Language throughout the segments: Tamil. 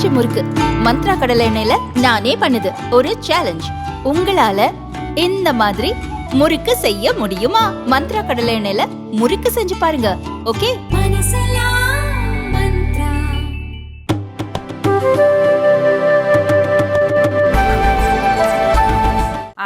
பஞ்சு முறுக்கு. மந்த்ரா கடலை எண்ணெயில நானே பண்ணுது. ஒரு சேலஞ்ச் உங்களால இந்த மாதிரி முறுக்கு செய்ய முடியுமா? மந்த்ரா கடலை எண்ணெயில முறுக்கு செஞ்சு பாருங்க. ஓகே?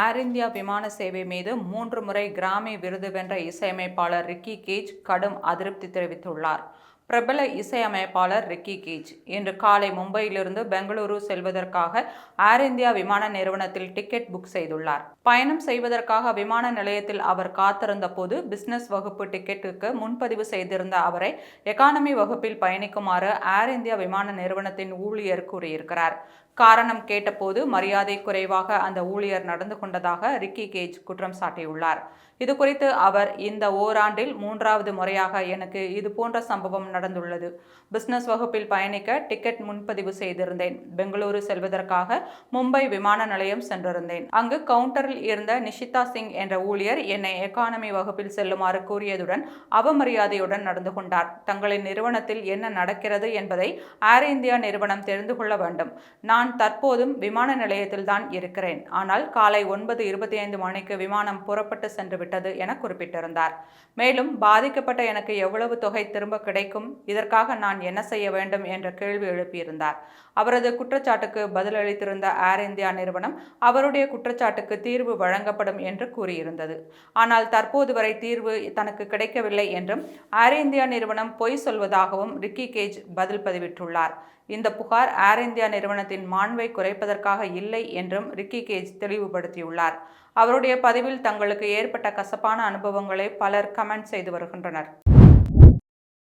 ஏர் இந்தியா விமான சேவை மீது மூன்று முறை கிராமி விருது வென்ற இசையமைப்பாளர் ரிக்கி கேஜ் கடும் அதிருப்தி தெரிவித்துள்ளார். பிரபல இசையமைப்பாளர் ரிக்கி கேஜ். இன்று காலை மும்பையிலிருந்து பெங்களூரு செல்வதற்காக ஏர் இந்தியா விமான நிறுவனத்தில் டிக்கெட் புக் செய்துள்ளார். பயணம் செய்வதற்காக விமான நிலையத்தில் அவர் காத்திருந்த போது பிசினஸ் வகுப்பு டிக்கெட்டுக்கு முன்பதிவு செய்திருந்த அவரை எக்கானமி வகுப்பில் பயணிக்குமாறு ஏர் இந்தியா விமான நிறுவனத்தின் ஊழியர் கூறியிருக்கிறார். காரணம் கேட்டபோது மரியாதை குறைவாக அந்த ஊழியர் நடந்து கொண்டதாக ரிக்கி கேஜ் குற்றம் சாட்டியுள்ளார். இது குறித்து அவர் இந்த ஓராண்டில் மூன்றாவது முறையாக எனக்கு இது போன்ற சம்பவம் நடந்துள்ளது. பிசினஸ் வகுப்பில் பயணிக்க டிக்கெட் முன்பதிவு செய்திருந்தேன். பெங்களூரு செல்வதற்காக மும்பை விமான நிலையம் சென்றிருந்தேன். அங்கு கவுண்டரில் இருந்த நிஷிதா சிங் என்ற ஊழியர் என்னை எக்கானமி வகுப்பில் செல்லுமாறு கூறியதுடன் அவமரியாதையுடன் நடந்து கொண்டார். தங்களின் நிறுவனத்தில் என்ன நடக்கிறது என்பதை ஏர் இந்தியா நிறுவனம் தெரிந்து கொள்ள வேண்டும். நான் தற்போதும் விமான நிலையத்தில் தான் இருக்கிறேன். ஆனால் காலை ஒன்பது இருபத்தி ஐந்து மணிக்கு விமானம் புறப்பட்டு சென்று விட்டது என குறிப்பிட்டிருந்தார். மேலும் பாதிக்கப்பட்ட எனக்கு எவ்வளவு தொகை திரும்ப கிடைக்கும் இதற்காக நான் என்ன செய்ய வேண்டும் என்ற கேள்வி எழுப்பியிருந்தார். அவரது குற்றச்சாட்டுக்கு பதிலளித்திருந்த ஏர் இந்தியா நிறுவனம் அவருடைய குற்றச்சாட்டுக்கு தீர்வு வழங்கப்படும் என்று கூறியிருந்தது. ஆனால் தற்போது வரை தீர்வு தனக்கு கிடைக்கவில்லை என்றும் ஏர் இந்தியா நிறுவனம் பொய் சொல்வதாகவும் ரிக்கி கேஜ் பதில் பதிவிட்டுள்ளார். இந்த புகார் ஏர் இந்தியா நிறுவனத்தின் மாண்பை குறைப்பதற்காக இல்லை என்றும் ரிக்கி கேஜ் தெளிவுபடுத்தியுள்ளார். அவருடைய பதிவில் தங்களுக்கு ஏற்பட்ட கசப்பான அனுபவங்களை பலர் கமெண்ட் செய்து வருகின்றனர்.